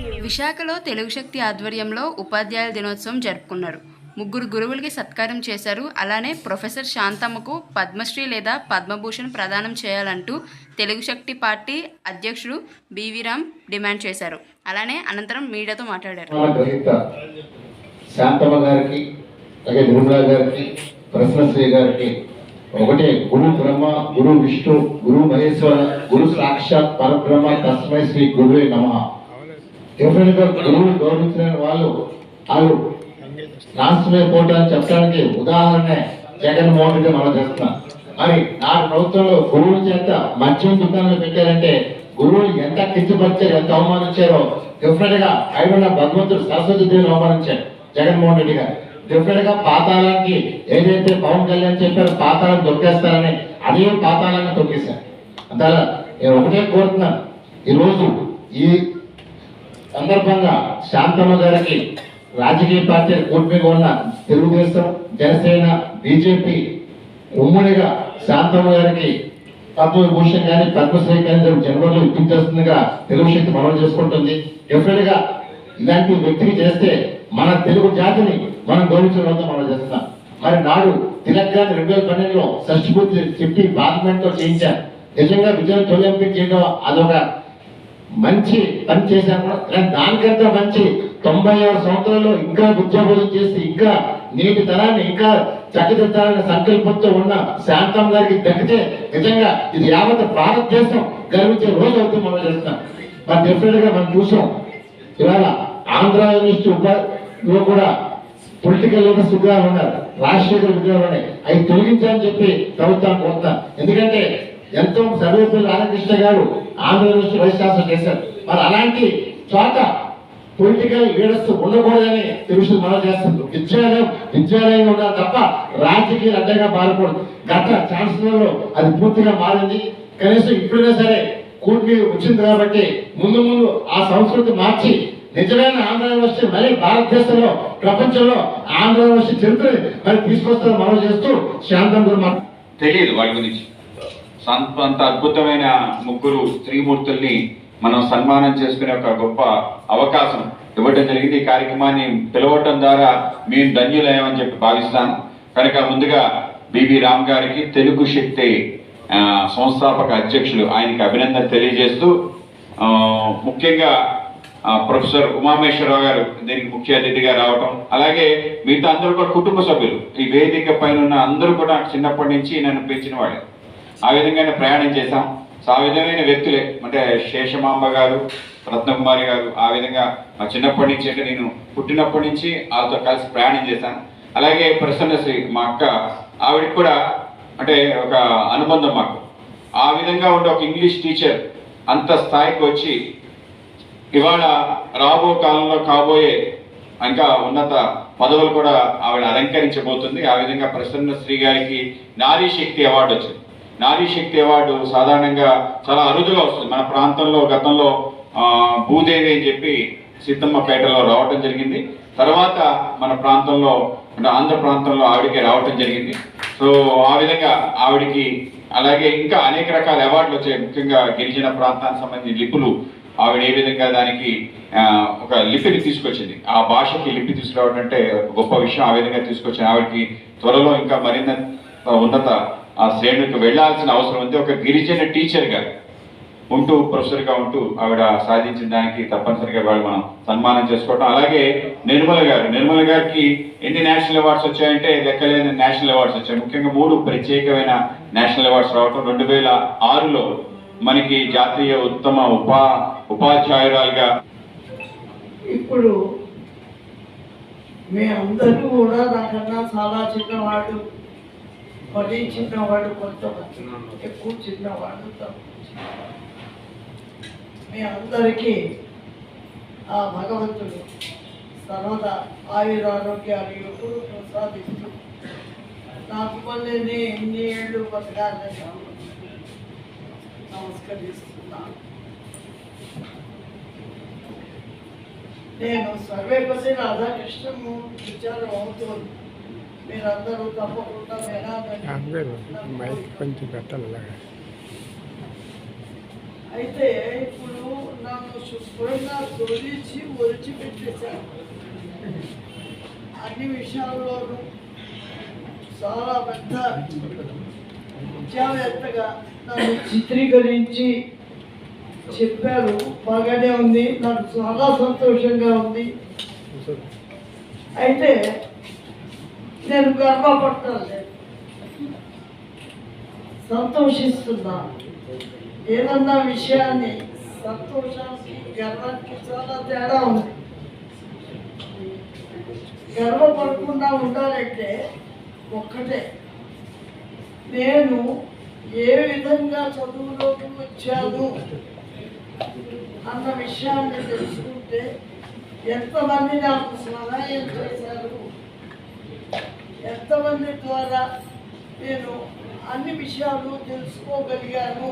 విశాఖలో తెలుగు శక్తి ఆధ్వర్యంలో ఉపాధ్యాయుల దినోత్సవం జరుపుకున్నారు. ముగ్గురు గురువులకి సత్కారం చేశారు. అలానే ప్రొఫెసర్ శాంతమ్మకు పద్మశ్రీ లేదా పద్మభూషణ్ ప్రదానం చేయాలంటూ తెలుగు శక్తి పార్టీ అధ్యక్షుడు బీవీ రామ్ డిమాండ్ చేశారు. అలానే అనంతరం మీడియాతో మాట్లాడారు. శాంతమ్మ గారికి అలాగే నిర్మలా గారికి ప్రశ్నశ్రీ గారికి ఒకటే గురు బ్రహ్మ గురు విష్ణు గురు మహేశ్వర గురు సాక్షాత్ పరబ్రహ్మ తస్మై శ్రీ గురువే నమ. డెఫినెట్గా గురువులు గౌరవించిన వాళ్ళు వాళ్ళు నాశనమైపోవటాన్ని చెప్పడానికి ఉదాహరణ జగన్మోహన్ రెడ్డి మనం చేస్తున్నాం. మరి నా ప్రభుత్వంలో గురువుల చేత మద్యం దుకాణాలు పెట్టారంటే గురువులు ఎంత కించపరిచారు ఎంత అవమానించారో డిఫరెంట్గా ఐదున్న భగవంతుడు సరస్వతి దేవిని అవమానించారు జగన్మోహన్ రెడ్డి గారు. డిఫరెంట్గా పాతాళానికి ఏదైతే పవన్ కళ్యాణ్ చెప్పారో పాతాళం తొక్కేస్తారని అదే పాతాళాన్ని తొక్కేశారు. అంతా నేను ఒకటే కోరుతున్నాను. ఈరోజు ఈ సందర్భంగా శాంతమ్మ గారికి రాజకీయ పార్టీ కూటమిగా ఉన్న తెలుగుదేశం జనసేన బీజేపీ ఉమ్మడిగా శాంతమ్మ గారికి పద్మభూషణ్ కానీ పద్మశ్రీ కానీ జనవరిలో ఇప్పించేస్తుందిగా తెలుగు శక్తి మనం చేసుకుంటుంది. డెఫినెట్గా ఇలాంటి వ్యక్తికి చేస్తే మన తెలుగు జాతిని మనం గౌరవించడం మనం చేస్తున్నాం. మరి నాడు తిలక్ గారిని రెండు వేల పన్నెండులో షష్టిపూర్తి చెప్పి పార్లమెంట్తో చేయించారు. నిజంగా విజయం తొలగింపు చేయడం అదొక మంచి పని చేశాను కానీ దానికంటే మంచి తొంభై ఆరు సంవత్సరాల్లో ఇంకా ఉద్యోగం చేసి ఇంకా నేటి తరాన్ని ఇంకా చక్కదిద్దాలనే సంకల్పంతో ఉన్న శాంతం గారికి దక్కితే నిజంగా ఇది యావత్ భారతదేశం గర్వించే రోజు అవుతుంది మనం చేస్తాం. మరి డెఫినెట్గా మనం చూసాం. ఇవాళ ఆంధ్ర యూనివర్సిటీ కూడా పొలిటికల్ లీడర్స్ విగ్రహాలు ఉన్నారు రాజశేఖర విగ్రహాలు ఉన్నాయి. అవి తొలగించాలని చెప్పి ప్రభుత్వం కోరుతాం ఎందుకంటే ఎంతో సర్వేపల్లి రాధాకృష్ణ గారు ఆంధ్ర వైస్ ఛాన్సలర్ చేశారు. మరి అలాంటి చోట పొలిటికల్ లీడర్స్ ఉండకూడదని తెలుసు మనం చేస్తుంది విద్యాలయం విద్యాలయం ఉండాలి తప్ప రాజకీయ అడ్డంగా మారకూడదు. గత ఛాన్సలర్లో అది పూర్తిగా మారింది. కనీసం ఇప్పుడైనా సరే కూటమి వచ్చింది కాబట్టి ముందు ముందు ఆ సంస్కృతి మార్చి నిజమైన ఆంధ్ర యూనివర్సిటీ మరి భారతదేశంలో ప్రపంచంలో ఆంధ్ర యూనివర్సిటీ చరిత్రని మరి తీసుకొస్తారని మనం చేస్తూ శాంతం గురు తెలియదు వాటి గురించి. అంత అద్భుతమైన ముగ్గురు స్త్రీమూర్తుల్ని మనం సన్మానం చేసుకునే ఒక గొప్ప అవకాశం ఇవ్వటం జరిగింది. ఈ కార్యక్రమాన్ని పిలవటం ద్వారా మేము ధన్యులయ్యామని చెప్పి భావిస్తాను. కనుక ముందుగా బివి రామ్ గారికి తెలుగు శక్తి సంస్థాపక అధ్యక్షులు ఆయనకి అభినందన తెలియజేస్తూ ముఖ్యంగా ప్రొఫెసర్ ఉమామేశ్వరరావు గారు దీనికి ముఖ్య అతిథిగా రావటం అలాగే మిగతా అందరూ కూడా కుటుంబ సభ్యులు. ఈ వేదిక పైన ఉన్న అందరూ కూడా చిన్నప్పటి నుంచి నన్ను పెంచిన వాళ్ళే. ఆ విధంగానే ప్రయాణం చేశాం. సో ఆ విధమైన వ్యక్తులే అంటే శేషమాంబ గారు రత్నకుమారి గారు ఆ విధంగా మా చిన్నప్పటి నుంచి అంటే నేను పుట్టినప్పటి నుంచి వాళ్ళతో కలిసి ప్రయాణం చేశాను. అలాగే ప్రసన్నశ్రీ మా అక్క ఆవిడకి కూడా అంటే ఒక అనుబంధం మాకు. ఆ విధంగా ఉండే ఒక ఇంగ్లీష్ టీచర్ అంత స్థాయికి వచ్చి ఇవాళ రాబో కాలంలో కాబోయే ఇంకా ఉన్నత పదవులు కూడా ఆవిడ అలంకరించబోతుంది. ఆ విధంగా ప్రసన్న శ్రీ గారికి నారీ శక్తి అవార్డు వచ్చింది. నారీ శక్తి అవార్డు సాధారణంగా చాలా అరుదుగా వస్తుంది. మన ప్రాంతంలో గతంలో భూదేవి అని చెప్పి సిద్ధమ్మపేటలో రావటం జరిగింది. తర్వాత మన ప్రాంతంలో అంటే ఆంధ్ర ప్రాంతంలో ఆవిడకి రావటం జరిగింది. సో ఆ విధంగా ఆవిడకి అలాగే ఇంకా అనేక రకాల అవార్డులు వచ్చాయి. ముఖ్యంగా గిరిజన ప్రాంతానికి సంబంధించిన లిపులు ఆవిడ ఏ విధంగా దానికి ఒక లిపిని తీసుకొచ్చింది. ఆ భాషకి లిపి తీసుకురావడం అంటే గొప్ప విషయం. ఆ విధంగా తీసుకొచ్చింది ఆవిడకి త్వరలో ఇంకా మరింత ఉన్నత ఆ శ్రేణులకు వెళ్ళాల్సిన అవసరం ఉంది. ఒక గిరిజన టీచర్గా ఉంటూ ప్రొఫెసర్గా ఉంటూ ఆవిడ సాధించిన దానికి తప్పనిసరిగా వాళ్ళు మనం సన్మానం చేసుకోవటం. అలాగే నిర్మల గారు నిర్మల గారికి ఎన్ని నేషనల్ అవార్డ్స్ వచ్చాయంటే లెక్కలేని నేషనల్ అవార్డ్స్ వచ్చాయి. ముఖ్యంగా మూడు ప్రత్యేకమైన నేషనల్ అవార్డ్స్ రావటం. రెండు వేల ఆరులో మనకి జాతీయ ఉత్తమ ఉపా ఉపాధ్యాయురాలుగా ఇప్పుడు మేమందరూ కూడా నాకన్నా చాలా చిన్నవాళ్ళు. మరీ చిన్నవాడు కొంతమంది ఎక్కువ చిన్నవాడు తక్కువ చిన్నవాడు. మీ అందరికీ ఆ భగవంతుడు సర్వదా ఆయుర ఆరోగ్యాలు ఎప్పుడు ప్రసాదిస్తూ నాకు మళ్ళీ ఎన్ని ఏళ్ళు బతకాలని నమస్కరిస్తున్నాను. నేను సర్వేపల్లి రాధాకృష్ణము విచారం అవుతుంది. మీరందరూ తప్పకుండా మైక్ కొంచెం పెట్టాలి అయితే ఇప్పుడు నన్ను శుభ్రంగా తొలిచి ఒలిచిపెట్టేశారు. అన్ని విషయాల్లోనూ చాలా పెద్ద విద్యావేత్తగా నన్ను చిత్రీకరించి చెప్పారు. బాగానే ఉంది. నాకు చాలా సంతోషంగా ఉంది. అయితే నేను గర్వపడటం సంతోషిస్తున్నాను ఏదన్నా విషయాన్ని సంతోషానికి గర్వానికి చాలా తేడా ఉంది. గర్వపడకుండా ఉండాలంటే ఒక్కటే. నేను ఏ విధంగా చదువులోకి వచ్చాను అన్న విషయాన్ని తెలుసుకుంటే ఎంతమంది నాకు సహాయం చేశారు? ఎంతమంది ద్వారా నేను అన్ని విషయాలు తెలుసుకోగలిగాను?